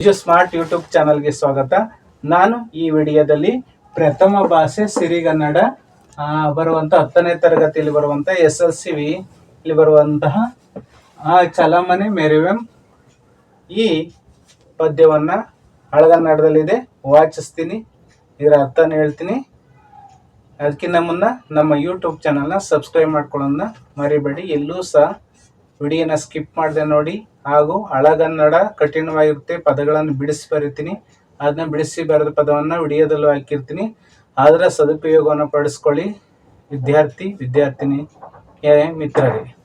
Viju smart YouTube ಚಾನಲ್ಗೆ ಸ್ವಾಗತ. ನಾನು ಈ ವಿಡಿಯೋದಲ್ಲಿ ಪ್ರಥಮ ಭಾಷೆ ಸಿರಿಗನ್ನಡ ಆ, ಬರುವಂತ ಹತ್ತನೇ ತರಗತಿಯಲ್ಲಿ ಬರುವಂತ ಎಸ್ ಎಲ್ ಸಿ ವಿ ಇಲ್ಲಿ ಬರುವಂತಹ ಚಲಮನೆ ಮೆರಿವೆಂ ಈ ಪದ್ಯವನ್ನ ಹಳಗನ್ನಡದಲ್ಲಿದೆ. ವಾಚಿಸ್ತೀನಿ. ಇದರ ಅರ್ಥನ ಹೇಳ್ತೀನಿ. ಅದಕ್ಕಿಂತ ಮುನ್ನ ನಮ್ಮ ಯೂಟ್ಯೂಬ್ ಚಾನಲ್ನ ಸಬ್ಸ್ಕ್ರೈಬ್ ಮಾಡ್ಕೊಳ್ಳೋದನ್ನ ಮರಿಬೇಡಿ. ಎಲ್ಲೂ ಸಹ ವಿಡಿಯೋನ ಸ್ಕಿಪ್ ಮಾಡಿದೆ ನೋಡಿ. ಹಾಗೂ ಹಳಗನ್ನಡ ಕಠಿಣವಾಗಿರುತ್ತೆ. ಪದಗಳನ್ನು ಬಿಡಿಸಿ ಬರಿತೀನಿ. ಅದನ್ನ ಬಿಡಿಸಿ ಬರೆದ ಪದವನ್ನು ವಿಡಿಯೋದಲ್ಲೂ ಹಾಕಿರ್ತೀನಿ. ಅದರ ಸದುಪಯೋಗವನ್ನು ಪಡಿಸ್ಕೊಳ್ಳಿ. ವಿದ್ಯಾರ್ಥಿ, ವಿದ್ಯಾರ್ಥಿನಿ ಮಿತ್ರರೇ.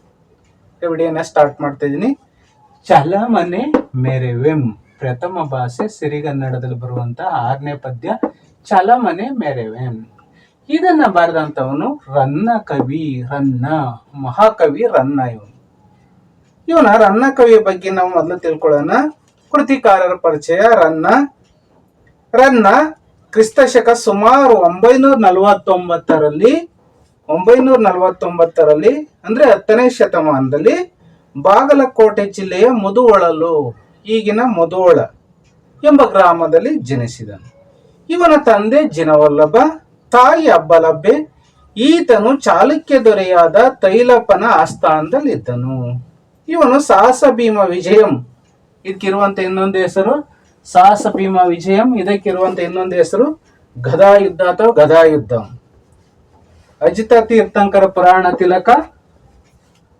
ವಿಡಿಯೋನ ಸ್ಟಾರ್ಟ್ ಮಾಡ್ತಾ ಇದ್ದೀನಿ. ಚಲಮನೆ ಮೆರೆವೆಂ. ಪ್ರಥಮ ಭಾಷೆ ಸಿರಿಗನ್ನಡದಲ್ಲಿ ಬರುವಂತ ಆರನೇ ಪದ್ಯ. ಚಲಮನೆ ಮೆರೆವೆಂ. ಇದನ್ನ ಬರೆದಂತವನು ರನ್ನ ಕವಿ, ರನ್ನ, ಮಹಾಕವಿ, ರನ್ನ ಇವನು. ಇವನ ರನ್ನ ಕವಿಯ ಬಗ್ಗೆ ನಾವು ಮೊದಲು ತಿಳ್ಕೊಳ್ಳೋಣ. ಕೃತಿಕಾರರ ಪರಿಚಯ, ರನ್ನ. ರನ್ನ ಕ್ರಿಸ್ತ ಶಕ ಸುಮಾರು ಒಂಬೈನೂರ ನಲವತ್ತೊಂಬತ್ತರಲ್ಲಿ ಒಂಬೈನೂರ ನಲವತ್ತೊಂಬತ್ತರಲ್ಲಿ, ಅಂದ್ರೆ ಹತ್ತನೇ ಶತಮಾನದಲ್ಲಿ ಬಾಗಲಕೋಟೆ ಜಿಲ್ಲೆಯ ಮುದುವಳಲು, ಈಗಿನ ಮುದುವಳ ಎಂಬ ಗ್ರಾಮದಲ್ಲಿ ಜನಿಸಿದನು. ಇವನ ತಂದೆ ಜಿನವಲ್ಲಭ, ತಾಯಿ ಅಬ್ಬಲಬ್ಬೆ, ಈತನು ಚಾಲುಕ್ಯ ದೊರೆಯಾದ ತೈಲಪ್ಪನ ಆಸ್ಥಾನದಲ್ಲಿದ್ದನು. ಇವನು ಸಾಹಸ ಭೀಮ ವಿಜಯಂ. ಇದಕ್ಕಿರುವಂತ ಇನ್ನೊಂದು ಹೆಸರು ಸಾಹಸ ಭೀಮ ವಿಜಯಂ, ಇದಕ್ಕಿರುವಂತ ಇನ್ನೊಂದು ಹೆಸರು ಗದಾಯುದ್ಧ ಅಥವಾ ಗದಾಯುದ್ಧ. ಅಜಿತ ತೀರ್ಥಂಕರ ಪುರಾಣ ತಿಲಕ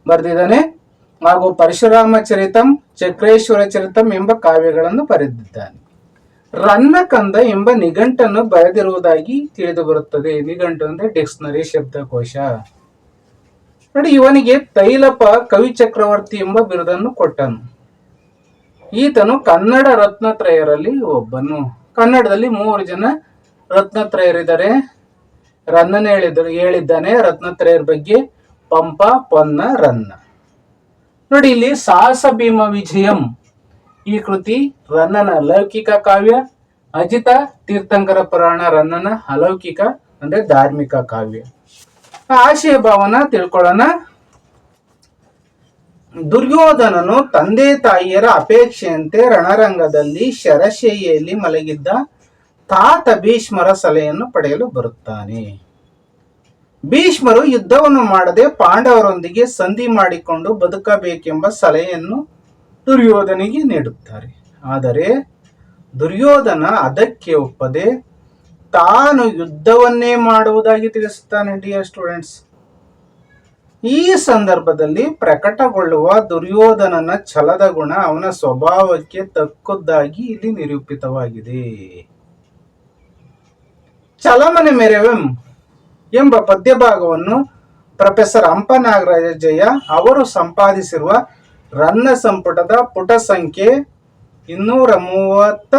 ಬರೆದಿದ್ದಾನೆ. ಹಾಗೂ ಪರಶುರಾಮ ಚರಿತಂ, ಚಕ್ರೇಶ್ವರ ಚರಿತಂ ಎಂಬ ಕಾವ್ಯಗಳನ್ನು ಬರೆದಿದ್ದಾನೆ. ರನ್ನಕಂದ ಎಂಬ ನಿಘಂಟನ್ನು ಬರೆದಿರುವುದಾಗಿ ತಿಳಿದು ಬರುತ್ತದೆ. ನಿಘಂಟು ಅಂದ್ರೆ ಡಿಕ್ಷನರಿ, ಶಬ್ದಕೋಶ. ನೋಡಿ, ಇವನಿಗೆ ತೈಲಪ ಕವಿ ಚಕ್ರವರ್ತಿ ಎಂಬ ಬಿರುದನ್ನು ಕೊಟ್ಟನು. ಈತನು ಕನ್ನಡ ರತ್ನತ್ರಯರಲ್ಲಿ ಒಬ್ಬನು. ಕನ್ನಡದಲ್ಲಿ ಮೂರು ಜನ ರತ್ನತ್ರಯರಿದ್ದಾರೆ. ರನ್ನನ ಹೇಳಿದರು ಹೇಳಿದ್ದಾನೆ, ರತ್ನತ್ರಯರ ಬಗ್ಗೆ ಪಂಪ, ಪೊನ್ನ, ರನ್ನ. ನೋಡಿ, ಇಲ್ಲಿ ಸಾಹಸ ಭೀಮ ವಿಜಯಂ. ಈ ಕೃತಿ ರನ್ನನ ಲೌಕಿಕ ಕಾವ್ಯ, ಅಜಿತ ತೀರ್ಥಂಕರ ಪುರಾಣ ರನ್ನನ ಅಲೌಕಿಕ ಅಂದ್ರೆ ಧಾರ್ಮಿಕ ಕಾವ್ಯ. ಆಶಯ ಭಾವನ ತಿಳ್ಕೊಳ್ಳೋಣ. ದುರ್ಯೋಧನನು ತಂದೆ ತಾಯಿಯರ ಅಪೇಕ್ಷೆಯಂತೆ ರಣರಂಗದಲ್ಲಿ ಶರಶೈಯಲ್ಲಿ ಮಲಗಿದ್ದ ತಾತ ಭೀಷ್ಮರ ಸಲಹೆಯನ್ನು ಪಡೆಯಲು ಬರುತ್ತಾನೆ. ಭೀಷ್ಮರು ಯುದ್ಧವನ್ನು ಮಾಡದೆ ಪಾಂಡವರೊಂದಿಗೆ ಸಂಧಿ ಮಾಡಿಕೊಂಡು ಬದುಕಬೇಕೆಂಬ ಸಲಹೆಯನ್ನು ದುರ್ಯೋಧನಿಗೆ ನೀಡುತ್ತಾರೆ. ಆದರೆ ದುರ್ಯೋಧನ ಅದಕ್ಕೆ ಒಪ್ಪದೆ ತಾನು ಯುದ್ಧವನ್ನೇ ಮಾಡುವುದಾಗಿ ತಿಳಿಸುತ್ತಾನೆ ಡಿಯರ್ ಸ್ಟೂಡೆಂಟ್ಸ್ ಈ ಸಂದರ್ಭದಲ್ಲಿ ಪ್ರಕಟಗೊಳ್ಳುವ ದುರ್ಯೋಧನನ ಛಲದ ಗುಣ ಅವನ ಸ್ವಭಾವಕ್ಕೆ ತಕ್ಕುದಾಗಿ ಇಲ್ಲಿ ನಿರೂಪಿತವಾಗಿದೆ. ಚಲಮನೆ ಮೆರೆವೆಂ ಎಂಬ ಪದ್ಯಭಾಗವನ್ನು ಪ್ರೊಫೆಸರ್ ಅಂಪ ನಾಗರಾಜಯ್ಯ ಅವರು ಸಂಪಾದಿಸಿರುವ ರನ್ನ ಸಂಪುಟದ ಪುಟ ಸಂಖ್ಯೆ ಇನ್ನೂರ ಮೂವತ್ತ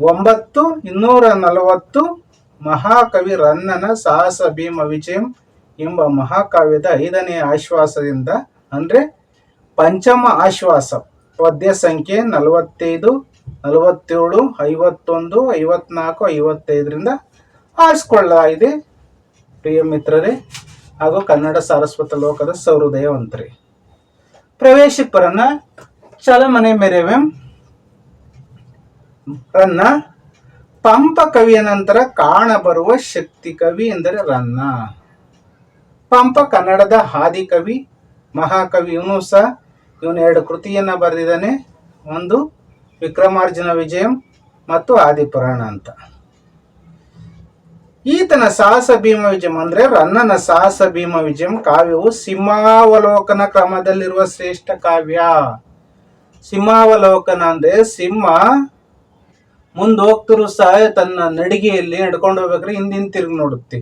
ಒಂಬತ್ತು, ಇನ್ನೂರ ನಲವತ್ತು, ಮಹಾಕವಿ ರನ್ನನ ಸಾಹಸ ಭೀಮ ವಿಜಯಂ ಎಂಬ ಮಹಾಕಾವ್ಯದ ಐದನೇ ಆಶ್ವಾಸದಿಂದ, ಅಂದ್ರೆ ಪಂಚಮ ಆಶ್ವಾಸ, ಪದ್ಯ ಸಂಖ್ಯೆ ನಲವತ್ತೈದು, ನಲವತ್ತೇಳು, ಐವತ್ತೊಂದು, ಐವತ್ನಾಲ್ಕು, ಐವತ್ತೈದರಿಂದ ಆರಿಸ್ಕೊಳ್ಳಲಾಗಿದೆ. ಪ್ರಿಯ ಮಿತ್ರರೇ, ಹಾಗೂ ಕನ್ನಡ ಸಾರಸ್ವತ ಲೋಕದ ಸೌಹೃದಯವಂತರಿ ಬರೋಣ ಚಲಮನೆ ಮೆರೆವೆಂ. ರನ್ನ. ಪಂಪ ಕವಿಯ ನಂತರ ಕಾಣಬರುವ ಶಕ್ತಿ ಕವಿ ಎಂದರೆ ರನ್ನ. ಪಂಪ ಕನ್ನಡದ ಆದಿಕವಿ ಮಹಾಕವಿ ಇವನು ಸಹ ಇವನು ಎರಡು ಕೃತಿಯನ್ನ ಬರೆದಿದ್ದಾನೆ. ಒಂದು ವಿಕ್ರಮಾರ್ಜುನ ವಿಜಯಂ ಮತ್ತು ಆದಿಪುರಾಣ ಅಂತ. ಈತನ ಸಾಹಸ ಭೀಮ ವಿಜಯಂ ಅಂದ್ರೆ ರನ್ನನ ಸಾಹಸ ಭೀಮ ವಿಜಯಂ ಕಾವ್ಯವು ಸಿಂಹಾವಲೋಕನ ಕ್ರಮದಲ್ಲಿರುವ ಶ್ರೇಷ್ಠ ಕಾವ್ಯ. ಸಿಂಹಾವಲೋಕನ ಅಂದ್ರೆ ಸಿಂಹ ಮುಂದೆ ಹೋಗ್ತಿರು ಸಹ ತನ್ನ ನಡಿಗೆಯಲ್ಲಿ ನಡ್ಕೊಂಡು ಹೋಗ್ಬೇಕಾದ್ರೆ ಹಿಂದಿನ ತಿರುಗಿ ನೋಡುತ್ತೆ.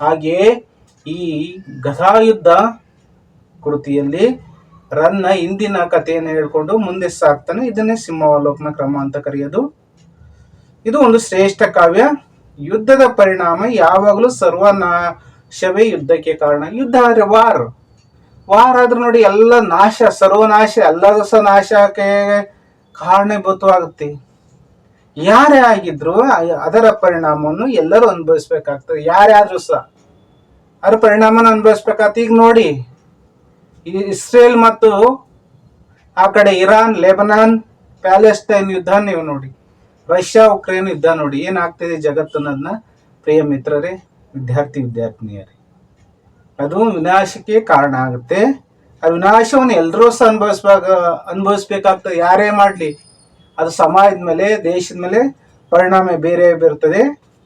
ಹಾಗೆ ಈ ಗದಾಯುದ್ಧ ಕೃತಿಯಲ್ಲಿ ರನ್ನ ಹಿಂದಿನ ಕಥೆಯನ್ನು ಹೇಳ್ಕೊಂಡು ಮುಂದೆ ಸಾಕ್ತಾನೆ. ಇದನ್ನೇ ಸಿಂಹಾವಲೋಕನ ಕ್ರಮ ಅಂತ ಕರೆಯೋದು. ಇದು ಒಂದು ಶ್ರೇಷ್ಠ ಕಾವ್ಯ. ಯುದ್ಧದ ಪರಿಣಾಮ ಯಾವಾಗಲೂ ಸರ್ವನಾಶವೇ ಯುದ್ಧಕ್ಕೆ ಕಾರಣ. ಯುದ್ಧ ಆದರೆ ವಾರ್. ವಾರ್ ಆದ್ರೂ ನೋಡಿ ಎಲ್ಲ ನಾಶ, ಸರ್ವನಾಶ ಎಲ್ಲರೂ ಸಹ ನಾಶಕ್ಕೆ ಕಾರಣೀಭೂತವಾಗುತ್ತೆ. ಯಾರೇ ಆಗಿದ್ರು ಅದರ ಪರಿಣಾಮವನ್ನು ಎಲ್ಲರೂ ಅನುಭವಿಸ್ಬೇಕಾಗ್ತದೆ. ಯಾರೇ ಆದ್ರೂ ಸಹ. ಅದರ ಪರಿಣಾಮನ ಅನುಭವಿಸ್ಬೇಕಾಗ್ತದೆ. ಈಗ ನೋಡಿ ಇಸ್ರೇಲ್ ಮತ್ತು ಆ ಕಡೆ ಇರಾನ್, ಲೆಬನಾನ್, ಪ್ಯಾಲೆಸ್ಟೈನ್ ಯುದ್ಧ ನೀವು ನೋಡಿ. ರಷ್ಯಾ, ಉಕ್ರೇನ್ ಯುದ್ಧ ನೋಡಿ. ಏನಾಗ್ತಿದೆ ಜಗತ್ತನ್ನೋದನ್ನ ಪ್ರಿಯ ಮಿತ್ರರೇ, ವಿದ್ಯಾರ್ಥಿ, ವಿದ್ಯಾರ್ಥಿನಿಯರೇ. ಅದು ವಿನಾಶಕ್ಕೆ ಕಾರಣ ಆಗುತ್ತೆ. ಆ ವಿನಾಶವನ್ನು ಎಲ್ಲರೂ ಸಹ ಅನುಭವಿಸ್ಬೇಕ ಅನುಭವಿಸ್ಬೇಕಾಗ್ತದೆ. ಯಾರೇ ಮಾಡಲಿ ಅದು ಸಮಾಜದ ಮೇಲೆ, ದೇಶದ ಮೇಲೆ ಪರಿಣಾಮ ಬೇರೆ ಬೀರ್ತದೆ.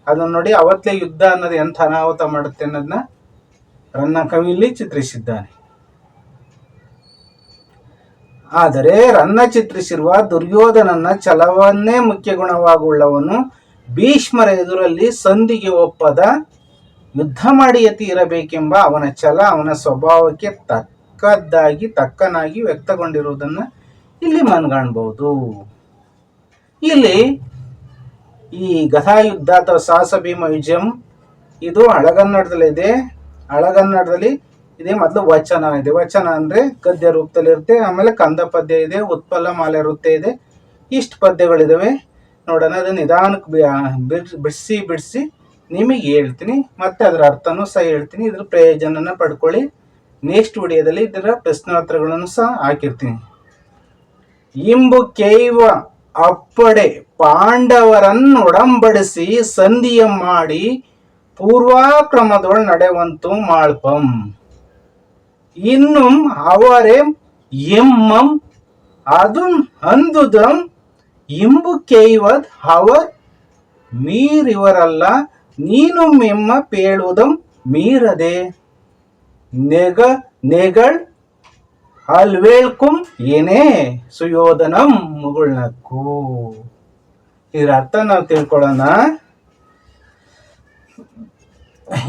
ಅದನ್ನ ನೋಡಿ ಅವತ್ತೇ ಯುದ್ಧ ಅನ್ನೋದು ಎಂಥ ಅನಾಹುತ ಮಾಡುತ್ತೆ ಅನ್ನೋದನ್ನ ರನ್ನ ಕವಿಯಲ್ಲಿ ಚಿತ್ರಿಸಿದ್ದಾನೆ. ಆದರೆ ರನ್ನ ಚಿತ್ರಿಸಿರುವ ದುರ್ಯೋಧನನ ಛಲವನ್ನೇ ಮುಖ್ಯ ಗುಣವಾಗುಳ್ಳವನು ಭೀಷ್ಮರ ಎದುರಲ್ಲಿ ಸಂಧಿಗೆ ಒಪ್ಪದ ಯುದ್ಧ ಮಾಡಿಯತಿ ಇರಬೇಕೆಂಬ ಅವನ ಛಲ, ಅವನ ಸ್ವಭಾವಕ್ಕೆ ತಕ್ಕದ್ದಾಗಿ, ತಕ್ಕನಾಗಿ ವ್ಯಕ್ತಗೊಂಡಿರುವುದನ್ನು ಇಲ್ಲಿ ಮನ್ಗಾಣ್ಬಹುದು ಇಲ್ಲಿ ಈ ಗದಾಯುದ್ಧ ಅಥವಾ ಸಾಹಸ ಭೀಮ ವಿಜಯಂ ಇದು. ಹಳಗನ್ನಡದಲ್ಲಿದೆ ಹಳಗನ್ನಡದಲ್ಲಿ ಇದೆ ಮೊದಲು ವಚನ ಇದೆ. ವಚನ ಅಂದ್ರೆ ಗದ್ಯ ರೂಪದಲ್ಲಿ ಇರುತ್ತೆ ಆಮೇಲೆ ಕಂದ ಪದ್ಯ ಇದೆ ಉತ್ಪಲ ಮಾಲೆ ವೃತ್ತ ಇದೆ, ಇಷ್ಟು ಪದ್ಯಗಳಿದಾವೆ. ನೋಡೋಣ, ಅದನ್ನ ನಿಧಾನಕ್ಕೆ ಬಿಡಿಸಿ ಬಿಡಿಸಿ ನಿಮಗೆ ಹೇಳ್ತೀನಿ. ಮತ್ತೆ ಅದರ ಅರ್ಥನೂ ಸಹ ಹೇಳ್ತೀನಿ. ಇದ್ರ ಪ್ರಯೋಜನನ ಪಡ್ಕೊಳ್ಳಿ. ನೆಕ್ಸ್ಟ್ ವಿಡಿಯೋದಲ್ಲಿ ಇದರ ಪ್ರಶ್ನೋತ್ತರಗಳನ್ನು ಸಹ ಹಾಕಿರ್ತೀನಿ. ಇಂಬು ಕೇವ ಅಪ್ಪಡೆ ಪಾಂಡವರನ್ನೊಡಂಬಡಿಸಿ ಸಂಧಿಯ ಮಾಡಿ ಪೂರ್ವಾಕ್ರಮದೊಳ್ ನಡೆವಂತು ಮಾಳ್ಪಂ இன்னும் அவரே எம்மம் அதும் அந்துதம் ಇಂಬು ಕೇಯ್ವದ್ ಅವರ್ ಮೀರಿವರಲ್ಲ ನೀನು ಮೆಮ್ಮ ಪೇಳುವುದಂ ಮೀರದೆ ನೆಗ ನೆಗಳ್ ಅಲ್ವೇಳ್ಕುಂ ಏನೇ ಸುಯೋಧನಂ ಮುಗುಳ್ನಕ್ಕು. ಇದರ ಅರ್ಥ ನಾವು ತಿಳ್ಕೊಳ್ಳೋಣ.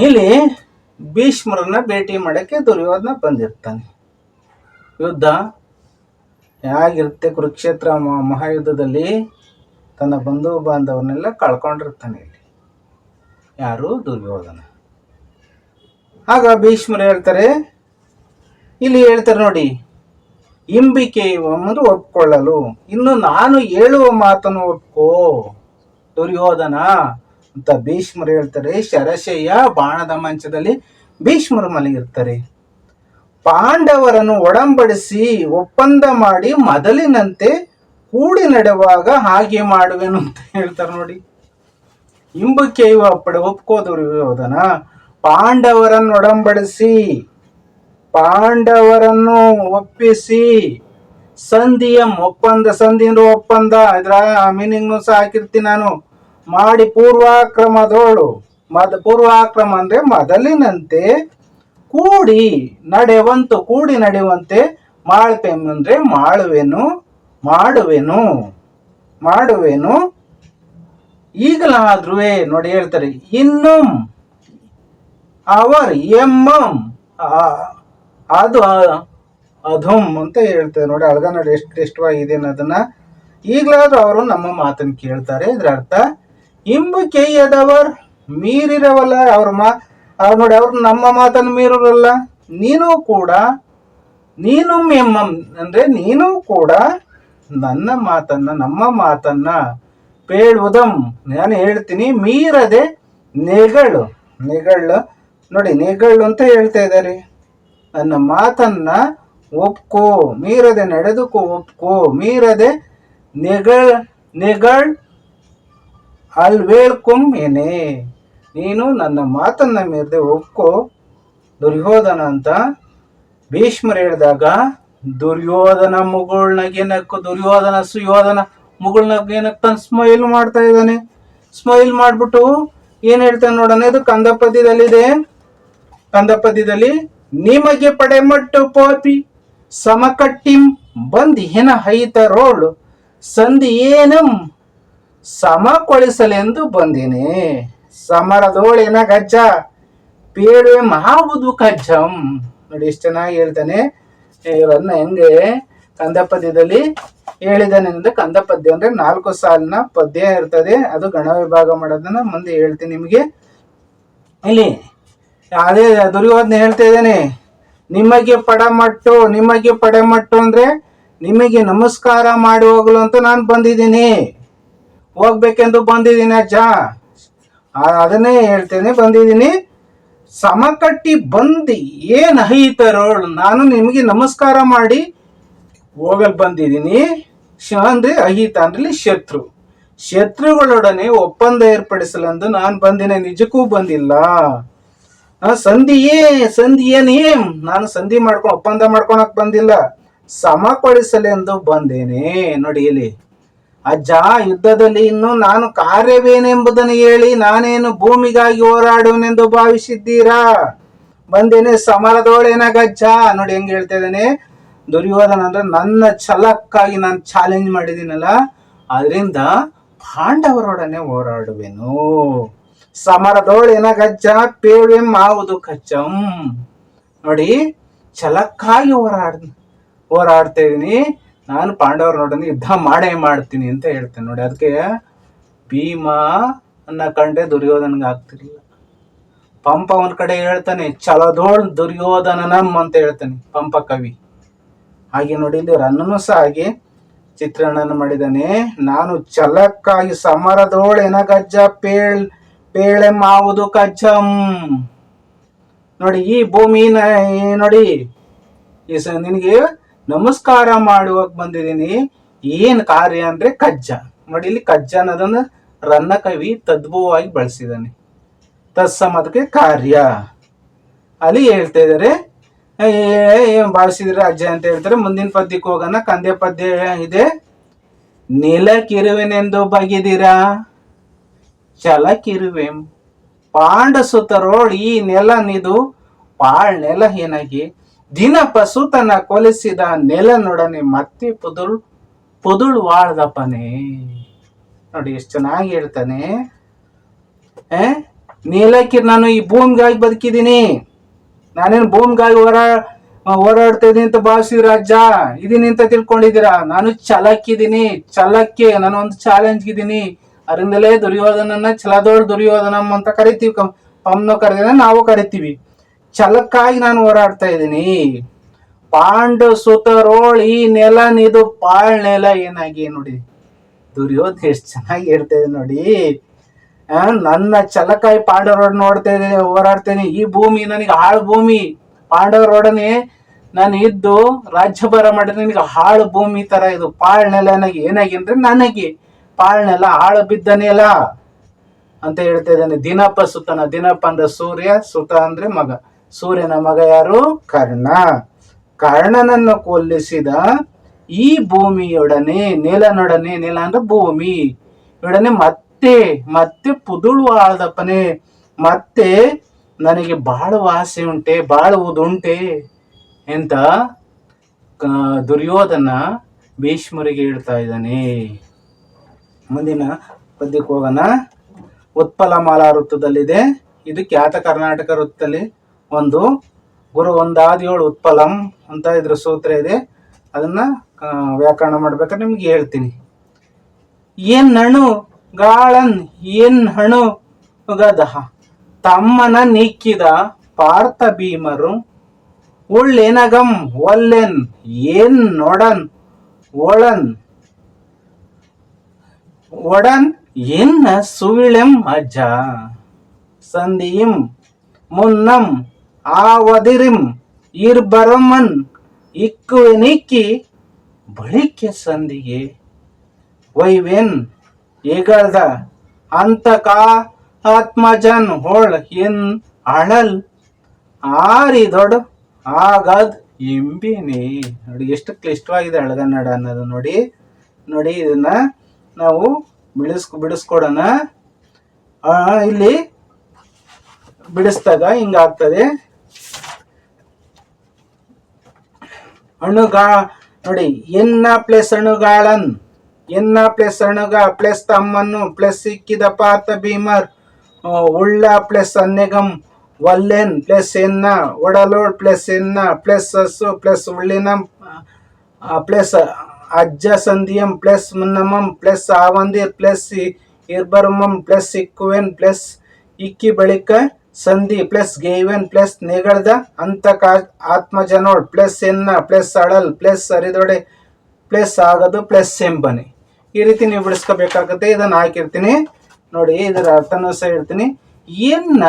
ಇಲ್ಲಿ ಭೀಷ್ಮರನ್ನ ಭೇಟಿ ಮಾಡಕ್ಕೆ ದುರ್ಯೋಧನ ಬಂದಿರ್ತಾನೆ. ಯುದ್ಧ ಹೇಗಿರುತ್ತೆ ಕುರುಕ್ಷೇತ್ರ ಮಹಾಯುದ್ಧದಲ್ಲಿ? ತನ್ನ ಬಂಧು ಬಾಂಧವನ್ನೆಲ್ಲ ಕಳ್ಕೊಂಡಿರ್ತಾನೆ ಇಲ್ಲಿ. ಯಾರು? ದುರ್ಯೋಧನ. ಆಗ ಭೀಷ್ಮರು ಹೇಳ್ತಾರೆ ಇಲ್ಲಿ ಹೇಳ್ತಾರೆ ನೋಡಿ, ಇಂಬಿಕೆ ಎಂಬುದು ಒಪ್ಕೊಳ್ಳಲು. ಇನ್ನು ನಾನು ಹೇಳುವ ಮಾತನ್ನು ಒಪ್ಕೋ. ದುರ್ಯೋಧನ ಅಂತ ಭೀಷ್ಮರು ಹೇಳ್ತಾರೆ. ಶರಶಯ್ಯ ಬಾಣದ ಮಂಚದಲ್ಲಿ ಭೀಷ್ಮರು ಮಲಗಿರ್ತಾರೆ. ಪಾಂಡವರನ್ನು ಒಡಂಬಡಿಸಿ ಒಪ್ಪಂದ ಮಾಡಿ ಮೊದಲಿನಂತೆ ಕೂಡಿ ನಡೆವಾಗ ಹಾಗೆ ಮಾಡುವೆನು ಅಂತ ಹೇಳ್ತಾರೆ ನೋಡಿ. ಇಂಬಕ್ಕೆ ಒಪ್ಪಡೆ ಒಪ್ಕೋ ದುರ್ಯೋಧನ. ಪಾಂಡವರನ್ನು ಒಡಂಬಡಿಸಿ ಪಾಂಡವರನ್ನು ಒಪ್ಪಿಸಿ. ಸಂಧಿಯ ಒಪ್ಪಂದ ಸಂಧಿ ಒಪ್ಪಂದ. ಇದ್ರ ಮೀನಿಂಗ್ನು ಸಹ ಹಾಕಿರ್ತೀನಿ ನಾನು. ಮಾಡಿ ಪೂರ್ವಾಕ್ರಮದೋಳು. ಮದ ಪೂರ್ವಾಕ್ರಮ ಅಂದ್ರೆ ಮೊದಲಿನಂತೆ ಕೂಡಿ ನಡೆವಂತು, ಕೂಡಿ ನಡೆಯುವಂತೆ ಅಂದರೆ ಮಾಡುವೆನು ಮಾಡುವೆನು ಮಾಡುವೆನು. ಈಗಲಾದ್ರೂ ನೋಡಿ ಹೇಳ್ತಾರೆ, ಇನ್ನು, ಅವರ್ ಎಂ ಅದು ಅಧಮ್ ಅಂತ ಹೇಳ್ತಾರೆ ನೋಡಿ ಅಳಗನಾಡು ಎಷ್ಟು ಇಷ್ಟವಾಗಿದೆ ಅನ್ನೋದನ್ನ ಈಗಲಾದ್ರೂ ಅವರು ನಮ್ಮ ಮಾತನ್ನು ಕೇಳ್ತಾರೆ. ಇದ್ರ ಅರ್ಥ ಇಂಬು ಕೆಯ್ಯದವರ್ ಮೀರಿರವಲ್ಲ ಅವ್ರ ಮಾ ಅವ್ರು ನೋಡಿ, ಅವ್ರು ನಮ್ಮ ಮಾತನ್ನು ಮೀರಲ್ಲ ನೀನು ಕೂಡ, ನೀನು ಎಮ್ಮಂ ಅಂದ್ರೆ ನೀನು ಕೂಡ ನನ್ನ ಮಾತನ್ನ, ನಮ್ಮ ಮಾತನ್ನ ಪೇಳುವುದಂ. ನಾನು ಹೇಳ್ತೀನಿ, ಮೀರದೆ ನೆಗಳು. ನೆಗಳು, ನೋಡಿ, ನೆಗಳು ಅಂತ ಹೇಳ್ತಾ ಇದ್ದಾರೆ. ನನ್ನ ಮಾತನ್ನ ಒಪ್ಕೋ, ಮೀರದೆ ನಡೆದುಕೋ, ಒಪ್ಕೋ, ಮೀರದೆ ನೆಗಳ್ ನೆಗಳ್ ಅಲ್ವೇಳ್ಕೊಂ ಏನೇ ನೀನು ನನ್ನ ಮಾತನ್ನ ಮೀರದೆ ಒಪ್ಕೋ. ದುರ್ಯೋಧನ ಅಂತ ಭೀಷ್ಮರು ಹೇಳಿದಾಗ, ದುರ್ಯೋಧನ ಮುಗುಳ್ನಗೆ ನಕ್ಕು ದುರ್ಯೋಧನ ಸುಯೋಧನ ಮುಗುಳ್ನಗೆ ತನ್ನ ಸ್ಮೈಲ್ ಮಾಡ್ತಾ ಇದ್ದಾನೆ. ಸ್ಮೈಲ್ ಮಾಡ್ಬಿಟ್ಟು ಏನು ಹೇಳ್ತಾನೆ ನೋಡೋಣ, ಇದು ಕಂದ ಪದ್ಯದಲ್ಲಿದೆ ಕಂದ ಪದ್ಯದಲ್ಲಿ ನಿಮಗೆ ಪಡೆಮಟ್ಟು ಪೋಪಿ, ಸಮಕಟ್ಟಿಂ ಬಂದ್ ಹೆನ ಹೈತರೋಳು, ಸಂಧಿ ಏನಂ ಸಮಕೊಳಿಸಲೆಂದು ಬಂದಿನಿ. ಸಮರದೋಳಿನ ಗಜ್ಜ, ಪೇಳುವೆ ಮಹಾಬುದು ಕಜ್ಜಂ. ನೋಡಿ ಇಷ್ಟು ಚೆನ್ನಾಗಿ ಹೇಳ್ತಾನೆ. ಇವರನ್ನ ಹೆಂಗೆ ಕಂದ ಪದ್ಯದಲ್ಲಿ ಹೇಳಿದಾನೆ ಅಂದ್ರೆ ಕಂದ ಪದ್ಯ ಅಂದ್ರೆ ನಾಲ್ಕು ಸಾಲಿನ ಪದ್ಯ ಇರ್ತದೆ. ಅದು ಗಣ ವಿಭಾಗ ಮಾಡೋದನ್ನ ಮುಂದೆ ಹೇಳ್ತೀನಿ ನಿಮಗೆ. ಇಲ್ಲಿ ಅದೇ ದುರ್ಯೋಧನ ಹೇಳ್ತಾ ಇದ್ದೇನೆ, ನಿಮಗೆ ಪಡಮಟ್ಟು ನಿಮಗೆ ಪಡಮಟ್ಟು ಅಂದ್ರೆ ನಿಮಗೆ ನಮಸ್ಕಾರ ಮಾಡಿ ಹೋಗಲು ಅಂತ ನಾನು ಬಂದಿದ್ದೀನಿ. ಹೋಗ್ಬೇಕೆಂದು ಬಂದಿದ್ದೀನಿ ಅಜ್ಜ. ಅದನ್ನೇ ಹೇಳ್ತೇನೆ, ಬಂದಿದ್ದೀನಿ. ಸಮಕಟ್ಟಿ ಬಂದು, ಏನ್ ಹೈತರೋಳು ನಾನು ನಿಮಗೆ ನಮಸ್ಕಾರ ಮಾಡಿ ಹೋಗಲ್ ಬಂದಿದ್ದೀನಿ. ಅಂದ್ರೆ ಅಹಿತ ಅಂದ್ರೆ ಶತ್ರು. ಶತ್ರುಗಳೊಡನೆ ಒಪ್ಪಂದ ಏರ್ಪಡಿಸಲೆಂದು ನಾನು ಬಂದಿನ, ನಿಜಕ್ಕೂ ಬಂದಿಲ್ಲ. ಸಂಧಿಯೇ ಸಂಧಿ ಏನೇಂ ನಾನು ಸಂಧಿ ಮಾಡ್ಕೊ, ಒಪ್ಪಂದ ಮಾಡ್ಕೊಳಕ್ ಬಂದಿಲ್ಲ. ಸಮಪಡಿಸಲೆಂದು ಬಂದೇನೆ, ನೋಡಿ ಇಲ್ಲಿ. ಅಜ್ಜ, ಯುದ್ಧದಲ್ಲಿ ಇನ್ನು ನಾನು ಕಾರ್ಯವೇನೆಂಬುದನ್ನು ಹೇಳಿ ನಾನೇನು ಭೂಮಿಗಾಗಿ ಹೋರಾಡುವನೆಂದು ಭಾವಿಸಿದ್ದೀರಾ? ಬಂದೇನೆ ಸಮರದೋಳೇನಾಗಜ್ಜ ನೋಡಿ ಹೆಂಗ್ ಹೇಳ್ತಾ ಇದ್ದಾನೆ. ದುರ್ಯೋಧನ ಅಂದ್ರೆ ನನ್ನ ಛಲಕ್ಕಾಗಿ ನಾನು ಚಾಲೆಂಜ್ ಮಾಡಿದ್ದೀನಲ್ಲ ಅದರಿಂದ ಪಾಂಡವರೊಡನೆ ಹೋರಾಡುವೆನು. ಸಮರದೋಳೇನಾಗಜ್ಜ ಪೇವೆಂ ಆವುದು ಕಚ್ಚಂ. ನೋಡಿ, ಛಲಕ್ಕಾಗಿ ಹೋರಾಡ್ ಹೋರಾಡ್ತಾ ಇದೀನಿ ನಾನು ನೋಡಿದ್ರೆ ಯುದ್ಧ ಮಾಡೇ ಮಾಡ್ತೀನಿ ಅಂತ ಹೇಳ್ತೇನೆ. ನೋಡಿ, ಅದಕ್ಕೆ ಭೀಮ ಅನ್ನ ಕಂಡ್ರೆ ದುರ್ಯೋಧನಗೆ ಆಗ್ತಿರ್ಲಿಲ್ಲ. ಪಂಪ ಒಂದ್ ಕಡೆ ಹೇಳ್ತಾನೆ ಚಲದೋಳ್ ದುರ್ಯೋಧನನಂ ಅಂತ ಹೇಳ್ತಾನೆ ಪಂಪ ಕವಿ. ಹಾಗೆ ನೋಡಿ, ಇಲ್ಲಿ ರನ್ನನು ಸಹ ಹಾಗೆ ಚಿತ್ರಣನ ಮಾಡಿದಾನೆ. ನಾನು ಛಲಕ್ಕಾಗಿ ಸಮರದೋಳ್ ಎನಗಜ್ಜ ಪೇಳ್ ಪೇಳೆ ಮಾವುದು ಕಚ್ಚಂ ನೋಡಿ, ಈ ಭೂಮಿನ ನೋಡಿ, ಈ ನಿನಗೆ ನಮಸ್ಕಾರ ಮಾಡುವಾಗ ಬಂದಿದ್ದೀನಿ. ಏನ್ ಕಾರ್ಯ ಅಂದ್ರೆ ಕಜ್ಜ. ನೋಡಿ, ಇಲ್ಲಿ ಕಜ್ಜ ಅನ್ನೋದನ್ನ ರನ್ನ ಕವಿ ತದ್ಭುವಾಗಿ ಬಳಸಿದ್ದಾನೆ. ತತ್ಸಮ ಅದಕ್ಕೆ ಕಾರ್ಯ. ಅಲ್ಲಿ ಹೇಳ್ತಾ ಇದಾರೆ ಏನ್ ಭಾವಿಸಿದ್ರೆ ಅಜ್ಜ ಅಂತ ಹೇಳ್ತಾರೆ. ಮುಂದಿನ ಪದ್ಯಕ್ಕೆ ಹೋಗೋಣ. ಕಂದೆ ಪದ್ಯ ಇದೆ. ನೆಲಕ್ಕಿರುವೆನೆಂದು ಬಗೆದಿರಾ ಛಲಕ್ಕಿರುವೆಂ ಪಾಂಡ ಸುತರೋಳ್ ಈ ನೆಲ ನಿದು ಪಾಳ್ ನೆಲ ಹೆನಗಿ ದಿನ ಪಸುತನ ಕೊಲಿಸಿದ ನೆಲನೊಡನೆ ಮತ್ತೆ ಪುದುಳ್ ಪುದುಳ್ ವಾಳ್ದಪ್ಪನೇ ನೋಡಿ ಎಷ್ಟು ಚೆನ್ನಾಗಿ ಹೇಳ್ತಾನೆ. ನೆಲಕ್ಕೆ ನಾನು ಈ ಭೂಮಿಗಾಗಿ ಬದುಕಿದ್ದೀನಿ. ನಾನೇನು ಭೂಮಿಗಾಗಿ ಹೋರಾ, ಹೋರಾಡ್ತಾ ಇದ್ದೀನಿ ಅಂತ ಭಾವಿಸಿದ್ರ ಅಜ್ಜ? ಇದೀನಿ ಅಂತ ತಿಳ್ಕೊಂಡಿದ್ದೀರಾ? ನಾನು ಚಲಕ್ಕಿದ್ದೀನಿ ಚಲಕ್ಕೆ ನಾನು ಒಂದು ಚಾಲೆಂಜ್ ಇದ್ದೀನಿ. ಅದರಿಂದಲೇ ದುರ್ಯೋಧನನ ಛಲದೋಳ್ ದುರ್ಯೋಧನಂ ಅಂತ ಕರಿತೀವಿ. ಕಮ್ ಪಂನ ಕರೆದ ನಾವು ಕರಿತೀವಿ. ಛಲಕ್ಕಾಗಿ ನಾನು ಹೋರಾಡ್ತಾ ಇದ್ದೀನಿ. ಪಾಂಡು ಸುತರೋಳ್ ಈ ನೆಲ ನಿದು ಪಾಳ್ ನೆಲ ಏನಾಗಿ ನೋಡಿ. ದುರ್ಯೋಧನ ಎಷ್ಟು ಚೆನ್ನಾಗಿ ಹೇಳ್ತಾ ಇದೆ ನೋಡಿ. ನನ್ನ ನನ್ನ ಪಾಂಡವ ರೋಡ್ ನೋಡ್ತಾ ಇದ್ದೀನಿ ಹೋರಾಡ್ತೇನೆ ಈ ಭೂಮಿ ನನಗೆ ಹಾಳು ಭೂಮಿ. ಪಾಂಡವ ರೋಡನೆ ನಾನು ಇದ್ದು ರಾಜ್ಯಭಾರ ಮಾಡಿದ್ರೆ ನನಗೆ ಹಾಳು ಭೂಮಿ ತರ ಇದು. ಪಾಳ್ ನೆಲ ನನಗೆ ಏನಾಗಿ ಅಂದ್ರೆ ನನಗೆ. ಪಾಳ್ ಆಳು ಹಾಳು ಬಿದ್ದನೆಯಲ್ಲ ಅಂತ ಹೇಳ್ತಾ ಇದ್ದಾನೆ. ದಿನಪ್ಪ ಸುತನ. ದಿನಪ್ಪ ಅಂದ್ರೆ ಸೂರ್ಯ, ಸುತ ಅಂದ್ರೆ ಮಗ. ಸೂರ್ಯನ ಮಗ ಯಾರು? ಕರ್ಣ. ಕರ್ಣನನ್ನು ಕೊಲ್ಲಿಸಿದ ಈ ಭೂಮಿಯೊಡನೆ, ನೆಲನೊಡನೆ, ನೆಲ ಅಂದ್ರೆ ಭೂಮಿ. ಒಡನೆ ಮತ್ತೆ ಮತ್ತೆ ಪುದುಳು ಆಳ್ದಪ್ಪನೆ. ಮತ್ತೆ ನನಗೆ ಬಾಳುವ ಆಸೆ ಉಂಟೆ ಬಾಳುವುದುಂಟೆ ಎಂತ ದುರ್ಯೋಧನ ಭೀಷ್ಮರಿಗೆ ಹೇಳ್ತಾ ಇದ್ದಾನೆ. ಮುಂದಿನ ಪದ್ಯಕ್ಕೆ ಹೋಗೋಣ. ಉತ್ಪಲ ಮಾಲಾ ವೃತ್ತದಲ್ಲಿದೆ. ಇದು ಖ್ಯಾತ ಕರ್ನಾಟಕ ವೃತ್ತದಲ್ಲಿ ಒಂದು. ಗುರು ಒಂದಾದ ಏಳು ಉತ್ಪಲಂ ಅಂತ ಇದ್ರ ಸೂತ್ರ ಇದೆ. ಅದನ್ನ ವ್ಯಾಕರಣ ಮಾಡ್ಬೇಕಾದ್ರೆ ನಿಮ್ಗೆ ಹೇಳ್ತೀನಿ. ಏನ್ ಹಣು ಗಾಳನ್, ಏನ್ ಹಣು ಗದಹ? ತಮ್ಮನ ನೀಕ್ಕಿದ ಪಾರ್ಥ ಭೀಮರು, ಉಳ್ಳೆನಗಂ ಒಲ್ಲೆನ್, ಏನ್ ನೋಡನ್, ಒಳನ್ ಒಡನ್ ಎನ್ನ ಸುವಿಳೆಂ ಅಜ್ಜ ಸಂಧಿಯಂ ಮುನ್ನಂ ಆವದಿರಿಂ ಇರ್ಬರಮನ್ ಇಕ್ಕುವೆನಿಕ್ಕಿ ಬಳಿಕೆ ಸಂಧಿಗೆ ವೈವೆನ್ ಏಗಳ್ದ ಅಂತಕ ಆತ್ಮಜನ್ ಹೋಳ್ ಎನ್ ಅಳಲ್ ಆರಿ ದೊಡ್ ಆಗದ್ ಎಂಬಿನಿ. ನೋಡಿ, ಎಷ್ಟು ಕ್ಲಿಷ್ಟವಾಗಿದೆ ಅಳಗನ್ನಡ ಅನ್ನೋದು. ನೋಡಿ ನೋಡಿ ಇದನ್ನ ನಾವು ಬಿಡಿಸ್, ಬಿಡಿಸ್ಕೊಡೋಣ. ಇಲ್ಲಿ ಬಿಡಿಸ್ದಾಗ ಹಿಂಗಾಗ್ತದೆ. ಅಣುಗಾ, ನೋಡಿ ಎನ್ನ ಪ್ಲಸ್ ಅಣುಗಾಳನ್ ಎನ್ನ ಪ್ಲಸ್ ಅಣುಗ ಪ್ಲಸ್ ತಮ್ಮನ್ನು, ಪ್ಲಸ್ ಸಿಕ್ಕಿದ ಪಾತ ಭೀಮರ್ ಉಳ್ಳ ಪ್ಲಸ್ ಅನ್ನೆಗಂ ವಲ್ಲೆನ್ ಪ್ಲಸ್ ಎನ್ನ ಒಡಲೋಡ್ ಪ್ಲಸ್ ಎನ್ನ ಪ್ಲಸ್ ಹಸು ಪ್ಲಸ್ ಉಳ್ಳಿನ ಪ್ಲಸ್ ಅಜ್ಜ ಸಂಧಿಯಂ ಪ್ಲಸ್ ಮುನ್ನಮಂ ಪ್ಲಸ್ ಆವಂದಿರ್ ಪ್ಲಸ್ ಇರ್ಬರ್ಮಂ ಪ್ಲಸ್ ಇಕ್ಕುವೆನ್ ಪ್ಲಸ್ ಇಕ್ಕಿ ಬಳಿಕ ಸಂಧಿ ಪ್ಲಸ್ ಗೇವೆನ್ ಪ್ಲಸ್ ನೆಗಳ್ದ ಅಂತಕ ಆತ್ಮಜನೋಳ್ ಪ್ಲಸ್ ಎನ್ನ ಪ್ಲಸ್ ಅಳಲ್ ಪ್ಲಸ್ ಅರಿದೊಡೆ ಪ್ಲಸ್ ಆಗದು ಪ್ಲಸ್ ಎಂಬನೆ. ಈ ರೀತಿ ನೀವು ಬಿಡಿಸ್ಕೋಬೇಕಾಗತ್ತೆ. ಇದನ್ನು ಹಾಕಿರ್ತೀನಿ. ನೋಡಿ, ಇದರ ಅರ್ಥನೂ ಸಹ ಹೇಳ್ತೀನಿ. ಎನ್ನ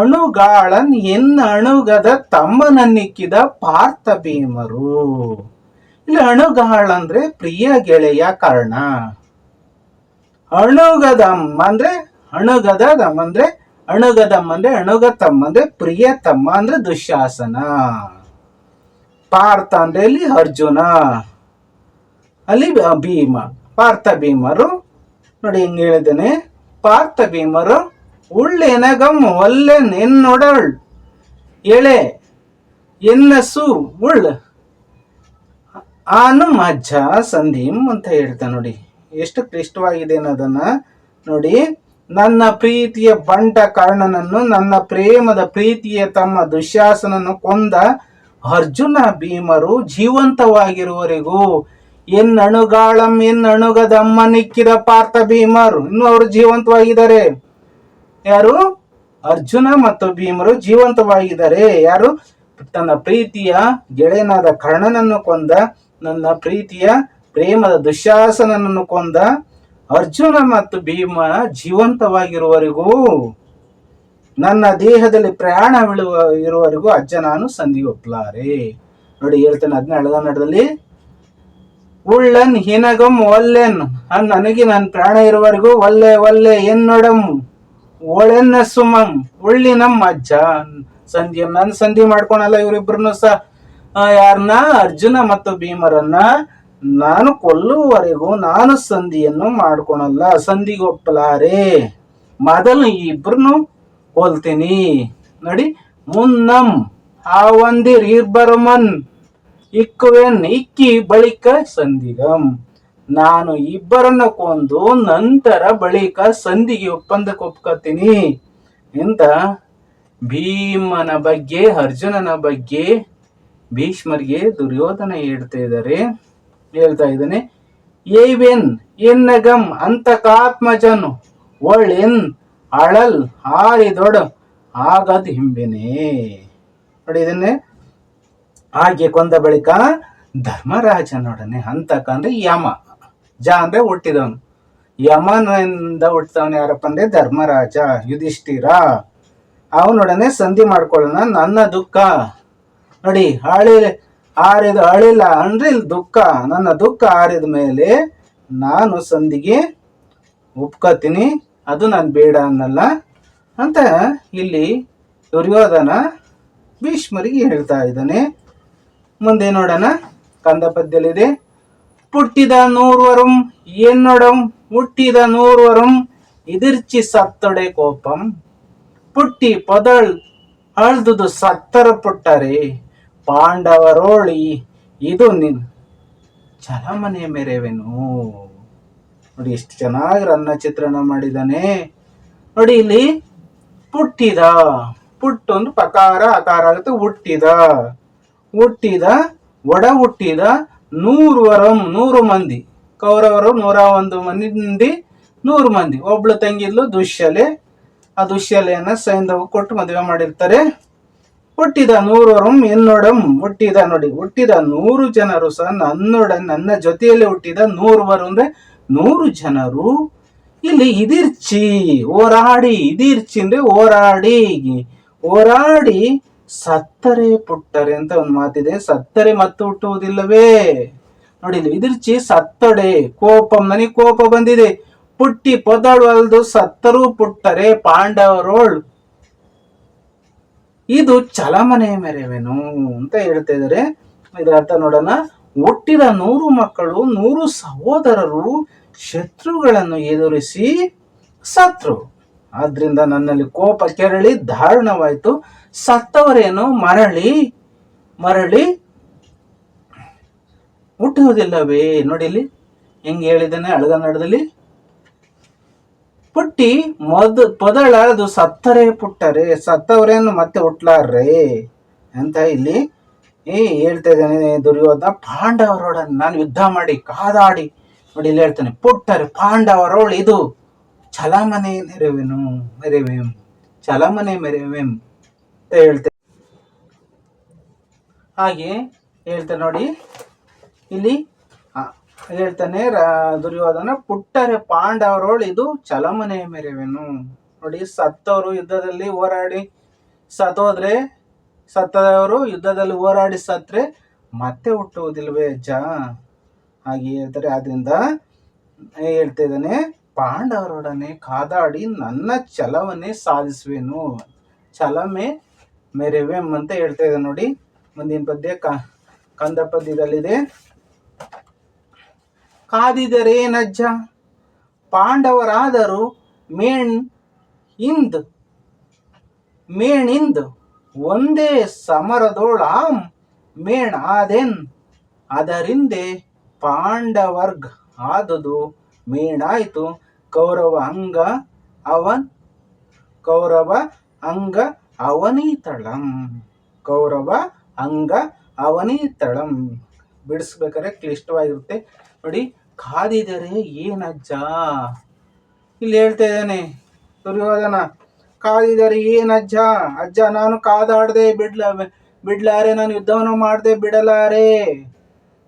ಅಣುಗಾಳನ್ ಎನ್ನ ಅಣುಗದ ತಮ್ಮನನ್ನಿಕ್ಕಿದ ಪಾರ್ಥ ಭೀಮರು ಇಲ್ಲಿ ಅಣುಗಾಳ ಅಂದ್ರೆ ಪ್ರಿಯ ಗೆಳೆಯ ಕಾರಣ. ಅಣುಗದಮ್ಮ ಅಂದ್ರೆ ಅಣುಗದಮ್ಮ ಅಂದ್ರೆ ಅಣುಗದಮ್ಮ ಅಂದ್ರೆ ಅಣುಗತಮ್ಮ ಅಂದ್ರೆ ಪ್ರಿಯ ತಮ್ಮ ಅಂದ್ರೆ ದುಶ್ಯಾಸನ ಪಾರ್ಥ ಅಂದ್ರೆ ಇಲ್ಲಿ ಅರ್ಜುನ. ಅಲ್ಲಿ ಭೀಮ. ಪಾರ್ಥ ಭೀಮರು, ನೋಡಿ ಹಿಂಗ್ ಹೇಳಿದನೆ ಪಾರ್ಥ ಭೀಮರು ಉಳ್ಳೆನಗಮ್ ಒಲ್ಲೆ ನೆನ್ನೊಡಳ್ ಎಳೆ, ಎನ್ನಸು ಉಳ್. ಆನು ಮಜ್ಜ ಸಂಧಿಂ ಅಂತ ಹೇಳ್ತಾ ನೋಡಿ. ಎಷ್ಟು ಕ್ಲಿಷ್ಟವಾಗಿದೆ ಅನ್ನೋದನ್ನ ನೋಡಿ. ನನ್ನ ಪ್ರೀತಿಯ ಬಂಟ ಕರ್ಣನನ್ನು, ನನ್ನ ಪ್ರೇಮದ ಪ್ರೀತಿಯ ತಮ್ಮ ದುಶ್ಯಾಸನನ್ನು ಕೊಂದ ಅರ್ಜುನ ಭೀಮರು ಜೀವಂತವಾಗಿರುವವರೆಗೂ ಎನ್ನಣುಗಾಳಂ, ಎನ್ನಣುಗದಮ್ಮ ನಿಕ್ಕಿದ ಪಾರ್ಥ ಭೀಮರು. ಇನ್ನು ಅವರು ಜೀವಂತವಾಗಿದ್ದಾರೆ. ಯಾರು? ಅರ್ಜುನ ಮತ್ತು ಭೀಮರು ಜೀವಂತವಾಗಿದ್ದಾರೆ. ಯಾರು? ತನ್ನ ಪ್ರೀತಿಯ ಗೆಳೆಯನಾದ ಕರ್ಣನನ್ನು ಕೊಂದ ನನ್ನ ಪ್ರೀತಿಯ, ಪ್ರೇಮದ ದುಶ್ಯಾಸನನ್ನು ಕೊಂದ ಅರ್ಜುನ ಮತ್ತು ಭೀಮ ಜೀವಂತವಾಗಿರುವವರೆಗೂ, ನನ್ನ ದೇಹದಲ್ಲಿ ಪ್ರಯಾಣ ಬೀಳುವ, ಇರುವವರೆಗೂ ಅಜ್ಜ ನಾನು ಸಂಧಿ ಒಪ್ಲಾರೆ ನೋಡಿ, ಹೇಳ್ತೇನೆ ಹದಿನೇಳದ ನಡದಲ್ಲಿ ಉಳ್ಳನ್ ಹಿನಗಂ ಒಲ್ಲೆನ್, ಅನ್ ನನಗೆ ನನ್ನ ಪ್ರಾಣ ಇರುವವರೆಗೂ ಒಲ್ಲೆ ಒಲ್ಲೆ ಎನ್ನೊಡಂ, ಒಳೆನ್ನ ಸುಮಂ ನಮ್ಮ ಅಜ್ಜ ಸಂಧಿ ನಾನು ಸಂಧಿ ಮಾಡ್ಕೊಳಲ್ಲ ಇವರಿಬ್ರು ಸಹ. ಯಾರನ್ನ ಅರ್ಜುನ ಮತ್ತು ಭೀಮರನ್ನ ನಾನು ಕೊಲ್ಲುವವರೆಗೂ ನಾನು ಸಂಧಿಯನ್ನು ಮಾಡ್ಕೊಳಲ್ಲ. ಸಂಧಿಗೊಪ್ಪಲಾರೆ, ಮೊದಲು ಇಬ್ರು ಕೊಲ್ತೀನಿ. ನೋಡಿ, ಮುನ್ನಂ ಆ ಒಂದಿರ್ ಇಬ್ಬರಮನ್ ಇಕ್ಕುವೆನ್ ಇಕ್ಕಿ ಬಳಿಕ ಸಂಧಿಗಂ. ನಾನು ಇಬ್ಬರನ್ನ ಕೊಂದು ನಂತರ ಬಳಿಕ ಸಂಧಿಗೆ ಒಪ್ಪಂದಕ್ಕೆ ಒಪ್ಕೋತೀನಿ. ಎಂತ? ಭೀಮನ ಬಗ್ಗೆ, ಅರ್ಜುನನ ಬಗ್ಗೆ ಭೀಷ್ಮರಿಗೆ ದುರ್ಯೋಧನ ಹೇಳ್ತಾ ಇದ್ದಾರೆ, ಹೇಳ್ತಾ ಇದ್ದಾನೆ, ಏವೆನ್ ಎನ್ನಗಂ ಅಂತಕಾತ್ಮಜನು ಒಳ್ಳೆನ್ ಅಳಲ್ ಹಾರಿದೊಡ ಆಗದ್ ಹಿಂಬೆನೆ. ನೋಡಿ ಇದನ್ನೇ ಹಾಗೆ ಕೊಂದ ಬಳಿಕ ಧರ್ಮರಾಜನೊಡನೆ ಅಂತಕ ಅಂದ್ರೆ ಯಮ, ಜ ಅಂದ್ರೆ ಹುಟ್ಟಿದವನು. ಯಮನಿಂದ ಹುಟ್ಟಿದವನು ಯಾರಪ್ಪ ಅಂದ್ರೆ ಧರ್ಮರಾಜ ಯುಧಿಷ್ಠಿರ. ಅವನೊಡನೆ ಸಂಧಿ ಮಾಡ್ಕೊಳ್ಳೋಣ, ನನ್ನ ದುಃಖ. ನೋಡಿ, ಹಳಿ ಆರಿದ ಅಳಿಲ್ಲ ಅಂದ್ರೆ ಇಲ್ಲಿ ದುಃಖ, ನನ್ನ ದುಃಖ ಆರಿದ ಮೇಲೆ ನಾನು ಸಂಧಿಗೆ ಒಪ್ಕೋತೀನಿ, ಅದು ನಾನು ಬೇಡ ಅನ್ನಲ್ಲ ಅಂತ ಇಲ್ಲಿ ದುರ್ಯೋಧನ ಭೀಷ್ಮರಿಗೆ ಹೇಳ್ತಾ ಇದ್ದಾನೆ. ಮುಂದೆ ನೋಡೋಣ, ಕಂದ ಪದ್ಯಲಿದೆ ಪುಟ್ಟಿದ ನೂರ್ವರಂ, ಎನ್ನೊಡಂ, ಹುಟ್ಟಿದ ನೂರ್ವರಂ, ಇದಿರ್ಚಿ ಸತ್ತೊಡೆ ಕೋಪಂ. ಪುಟ್ಟಿ ಪದಳ್ ಅಳ್ದುದು ಸತ್ತರ ಪುಟ್ಟರೆ. ಪಾಂಡವರೋಳಿ, ಇದು ನಿನ್ ಚಲಮನೆ ಮೆರೆವೆನು. ನೋಡಿ ಎಷ್ಟು ಚೆನ್ನಾಗಿ ರನ್ನ ಚಿತ್ರಣ ಮಾಡಿದಾನೆ. ನೋಡಿ ಇಲ್ಲಿ ಪುಟ್ಟಿದ ಪುಟ್ಟೊಂದು ಪಕಾರ ಆಕಾರ ಆಗುತ್ತೆ, ಹುಟ್ಟಿದ. ಹುಟ್ಟಿದ, ಒಡ ಹುಟ್ಟಿದ ನೂರು ವರಂ, ನೂರು ಮಂದಿ. ಕೌರವರು ನೂರ ಒಂದು ಮಂದಿ, ನೂರು ಮಂದಿ. ಒಬ್ಳು ತಂಗಿದ್ಲು ದುಶ್ಯಲೆ. ಆ ದುಶ್ಯಲೆಯನ್ನು ಸೈಂಧವ ಕೊಟ್ಟು ಮದುವೆ ಮಾಡಿರ್ತಾರೆ. ಹುಟ್ಟಿದ ನೂರವರಂ ಎನ್ನೊಡಂ, ಹುಟ್ಟಿದ ನೋಡಿ, ಹುಟ್ಟಿದ ನೂರು ಜನರು ಸಹ ನನ್ನೊಡ, ನನ್ನ ಜೊತೆಯಲ್ಲಿ ಹುಟ್ಟಿದ ನೂರುವರು ಅಂದ್ರೆ ನೂರು ಜನರು. ಇಲ್ಲಿ ಇದಿರ್ಚಿ, ಹೋರಾಡಿ, ಇದಿರ್ಚಿ ಅಂದ್ರೆ ಹೋರಾಡಿ ಹೋರಾಡಿ ಸತ್ತರೆ ಪುಟ್ಟರೆ ಅಂತ ಒಂದು ಮಾತಿದೆ. ಸತ್ತರೆ ಮತ್ತು ಹುಟ್ಟುವುದಿಲ್ಲವೇ? ನೋಡಿ, ಇಲ್ಲಿ ಇದಿರ್ಚಿ ಸತ್ತಡೆ, ಕೋಪಂ, ನನಗೆ ಕೋಪ ಬಂದಿದೆ. ಪುಟ್ಟಿ ಪೊದಳು ಅಲ್ದು ಸತ್ತರೂ ಪುಟ್ಟರೆ, ಪಾಂಡವರೋಳ್ ಇದು ಚಲಮನೆ ಮೆರವೇನು ಅಂತ ಹೇಳ್ತಾ ಇದ್ದಾರೆ ಇದರ ಅರ್ಥ ನೋಡೋಣ. ಹುಟ್ಟಿದ ನೂರು ಮಕ್ಕಳು, ನೂರು ಸಹೋದರರು ಶತ್ರುಗಳನ್ನು ಎದುರಿಸಿ ಸತ್ರು ಆದ್ರಿಂದ ನನ್ನಲ್ಲಿ ಕೋಪ ಕೆರಳಿ ದಾರುಣವಾಯ್ತು ಸತ್ತವರೇನು? ಮರಳಿ ಮರಳಿ ಹುಟ್ಟುವುದಿಲ್ಲವೇ? ನೋಡಿ ಇಲ್ಲಿ, ಹೆಂಗೆ ಹೇಳಿದ್ದಾನೆ ಅಳಗನ್ನಡದಲ್ಲಿ ಪುಟ್ಟಿ ಮದ್ ಅದು ಸತ್ತರೆ ಪುಟ್ಟರೆ, ಸತ್ತವರೇನು ಮತ್ತೆ ಹುಟ್ಲಾರ್ರೆ? ಅಂತ ಇಲ್ಲಿ ಏ ಹೇಳ್ತಾ ಇದ್ದಾನೆ ದುರ್ಯೋಧನ. ಪಾಂಡವರೊಡನೆ ನಾನು ಯುದ್ಧ ಮಾಡಿ, ಕಾದಾಡಿ, ನೋಡಿ ಇಲ್ಲಿ ಹೇಳ್ತಾನೆ, ಪುಟ್ಟರೆ, ಪಾಂಡವರೋಳು ಇದು ಚಲಮನೆ ನೆರವೆನು ಮೆರೆವೆಂ ಚಲಮನೆ ಮೆರೆವೆಂ ಅಂತ ಹೇಳ್ತೇನೆ ಹಾಗೆ ಹೇಳ್ತಾ ನೋಡಿ, ಇಲ್ಲಿ ಹೇಳ್ತಾನೆ ದುರ್ಯೋಧನ ಪುಟ್ಟರೆ ಪಾಂಡವರೋಳು ಇದು ಚಲಮನೆ ಮೆರೆವೆನು? ನೋಡಿ ಸತ್ತವರು ಯುದ್ಧದಲ್ಲಿ ಹೋರಾಡಿ ಸತ್ತೋದ್ರೆ, ಸತ್ತದವರು ಯುದ್ಧದಲ್ಲಿ ಹೋರಾಡಿ ಸತ್ರೆ ಮತ್ತೆ ಹುಟ್ಟುವುದಿಲ್ವೇ? ಜ, ಹಾಗೆ ಹೇಳ್ತಾರೆ. ಆದ್ರಿಂದ ಹೇಳ್ತಾ ಇದ್ದಾನೆ, ಪಾಂಡವರೊಡನೆ ಕಾದಾಡಿ ನನ್ನ ಛಲವನ್ನೇ ಸಾಧಿಸುವೆನು. ಛಲಮೆ ಮೆರೆವೆಂ ಅಂತ ಹೇಳ್ತಾ ಇದೆ ನೋಡಿ. ಮುಂದಿನ ಪದ್ಯ ಕಂದ ಪದ್ಯದಲ್ಲಿದೆ ಕಾದಿದರೇನಜ್ಜ ಪಾಂಡವರಾದರೂ ಮೇಣ್ ಇಂದ್. ಮೇಣಿಂದ್ ಒಂದೇ ಸಮರದೋಳಾಂ ಮೇಣ ಆದೆನ್ ಅದರಿಂದೆ ಪಾಂಡವರ್ಗ್ ಆದುದು ಮೇಣಾಯಿತು. ಕೌರವ ಅಂಗ ಅವನ್, ಕೌರವ ಅಂಗ ಅವನೀತಳಂ. ಕೌರವ ಅಂಗ ಅವನೀತಳಂ. ಬಿಡಿಸ್ಬೇಕಾದ್ರೆ ಕ್ಲಿಷ್ಟವಾಗಿರುತ್ತೆ. ನೋಡಿ ಕಾದಿದರೆ ಏನಜ್ಜ? ಇಲ್ಲಿ ಹೇಳ್ತಾ ಇದ್ದಾನೆ, ದುರ್ಯೋಧನ ಕಾದಿದರೆ ಏನಜ್ಜ? ಅಜ್ಜ, ನಾನು ಕಾದಾಡದೆ, ಬಿಡ್ಲ, ಬಿಡ್ಲಾರೆ, ನಾನು ಯುದ್ಧವನ್ನು ಮಾಡದೆ, ಬಿಡಲಾರೆ.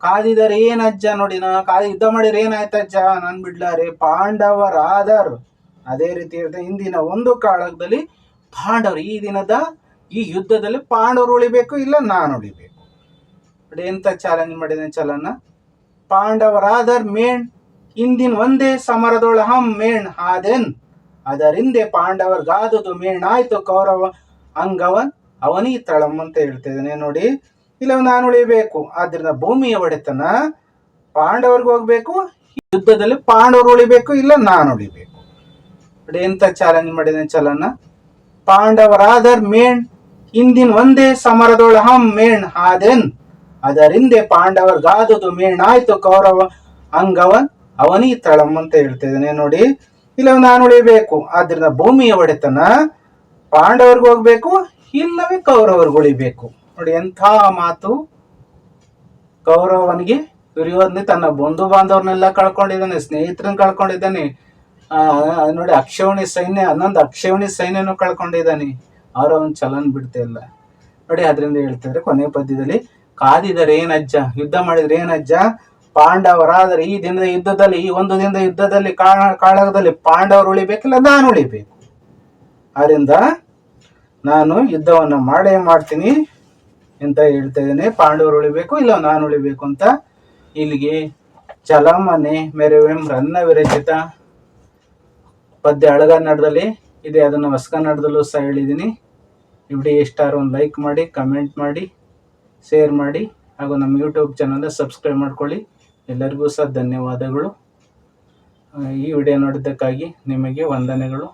ಕಾದಿದರೆ ಏನಜ್ಜ? ನೋಡಿ, ನಾ ಕಾದ ಯುದ್ಧ ಮಾಡಿದ್ರೆ ಏನಾಯ್ತಜ್ಜ? ನಾನು ಬಿಡ್ಲಾರೆ. ಪಾಂಡವರಾದರು, ಅದೇ ರೀತಿ ಇರ್ತದೆ ಹಿಂದಿನ ಒಂದು ಕಾಲದಲ್ಲಿ ಪಾಂಡವರು ಈ ದಿನದ ಈ ಯುದ್ಧದಲ್ಲಿ ಪಾಂಡವರು ಉಳಿಬೇಕು ಇಲ್ಲ ನಾನು ಉಳಿಬೇಕು? ನೋಡಿ, ಎಂತ ಚಾಲೆಂಜ್ ಮಾಡಿದ ಚಲನ ಪಾಂಡವರಾದರ್ ಮೇಣ್, ಇಂದಿನ ಒಂದೇ ಸಮರದೊಳ ಹಂ ಮೇಣ್ ಆದೆನ್ ಅದರಿಂದೆ ಪಾಂಡವರ್ಗಾದುದು ಮೇಣಾಯ್ತು ಕೌರವ ಅಂಗವನ್, ಅವನೀ ತಳಂ ಅಂತ ಹೇಳ್ತಿದ್ದಾನೆ ನೋಡಿ. ಇಲ್ಲ ನಾನು ಉಳಿಬೇಕು ಆದ್ರಿಂದ ಭೂಮಿಯ ಒಡೆತನ ಪಾಂಡವರ್ಗೆ ಹೋಗ್ಬೇಕು, ಯುದ್ಧದಲ್ಲಿ ಪಾಂಡವರು ಉಳಿಬೇಕು, ಇಲ್ಲ ನಾನು ಉಳಿಬೇಕು. ನೋಡಿ ಎಂತ ಚಾಲೆಂಜ್ ಮಾಡಿದ ಚಲನ. ಪಾಂಡವರಾದರ್ ಮೇಣ್, ಇಂದಿನ ಒಂದೇ ಸಮರದೊಳ ಹಂ ಮೇಣ್ ಆದೆನ್ ಅದರಿಂದೆ ಪಾಂಡವರ್ಗಾದುದು ಮೇಣಾಯ್ತು ಕೌರವ ಅಂಗವನ್ ಅವನಿ ತಳಂ ಅಂತ ಹೇಳ್ತಾ ಇದ್ದಾನೆ ನೋಡಿ. ಇಲ್ಲ ನಾನು ಉಳಿಬೇಕು. ಆದ್ರಿಂದ ಭೂಮಿಯ ಒಡೆತನ ಪಾಂಡವರ್ಗ ಹೋಗ್ಬೇಕು, ಇಲ್ಲವೇ ಕೌರವರ್ಗ ಉಳಿಬೇಕು. ನೋಡಿ ಎಂಥ ಮಾತು. ಕೌರವನಿಗೆ ದುರ್ಯೋಧನೆ ತನ್ನ ಬಂಧು ಬಾಂಧವ್ರನ್ನೆಲ್ಲ ಕಳ್ಕೊಂಡಿದ್ದಾನೆ, ಸ್ನೇಹಿತರನ್ನ ಕಳ್ಕೊಂಡಿದ್ದಾನೆ. ನೋಡಿ ಅಕ್ಷವಣಿ ಸೈನ್ಯ, ಹನ್ನೊಂದು ಅಕ್ಷವಣಿ ಸೈನ್ಯನು ಕಳ್ಕೊಂಡಿದ್ದಾನೆ. ಅವ್ರ ಒಂದು ಚಲನ್ ಬಿಡ್ತಾ ಇಲ್ಲ. ನೋಡಿ, ಅದರಿಂದ ಹೇಳ್ತಿದ್ರೆ ಕೊನೆ ಪದ್ಯದಲ್ಲಿ ಕಾದಿದರೆ ಏನಜ್ಜ ಯುದ್ಧ ಮಾಡಿದ್ರೆ ಏನಜ್ಜ ಪಾಂಡವರಾದರೆ ಈ ದಿನದ ಯುದ್ಧದಲ್ಲಿ, ಈ ಒಂದು ದಿನದ ಯುದ್ಧದಲ್ಲಿ ಕಾಳ ಕಾಳಗದಲ್ಲಿ ಪಾಂಡವರು ಉಳಿಬೇಕಿಲ್ಲ, ನಾನು ಉಳಿಬೇಕು. ಆದ್ರಿಂದ ನಾನು ಯುದ್ಧವನ್ನು ಮಾಡೇ ಮಾಡ್ತೀನಿ ಅಂತ ಹೇಳ್ತಾ ಇದ್ದೇನೆ. ಪಾಂಡವರು ಉಳಿಬೇಕು, ಇಲ್ಲ ನಾನು ಉಳಿಬೇಕು ಅಂತ. ಇಲ್ಲಿಗೆ ಚಲಮನೆ ಮೆರವೆಂ ರನ್ನ ವಿರಚಿತ. ಪದ್ಯ ಅಳಗನ್ನಡದಲ್ಲಿ ಇದೆ, ಅದನ್ನು ಹೊಸ ಕನ್ನಡದಲ್ಲೂ ಸಹ ಹೇಳಿದ್ದೀನಿ. ವಿಡಿಯೋ ಇಷ್ಟ ಒಂದು ಲೈಕ್ ಮಾಡಿ, ಕಮೆಂಟ್ ಮಾಡಿ. ಶೇರ್ ಮಾಡಿ ಹಾಗೂ ನಮ್ಮ ಯೂಟ್ಯೂಬ್ ಚಾನಲ್ನ ಸಬ್ಸ್ಕ್ರೈಬ್ ಮಾಡ್ಕೊಳ್ಳಿ. ಎಲ್ಲರಿಗೂ ಸಹ ಧನ್ಯವಾದಗಳು. ಈ ವಿಡಿಯೋ ನೋಡಿದ್ದಕ್ಕಾಗಿ ನಿಮಗೆ ವಂದನೆಗಳು.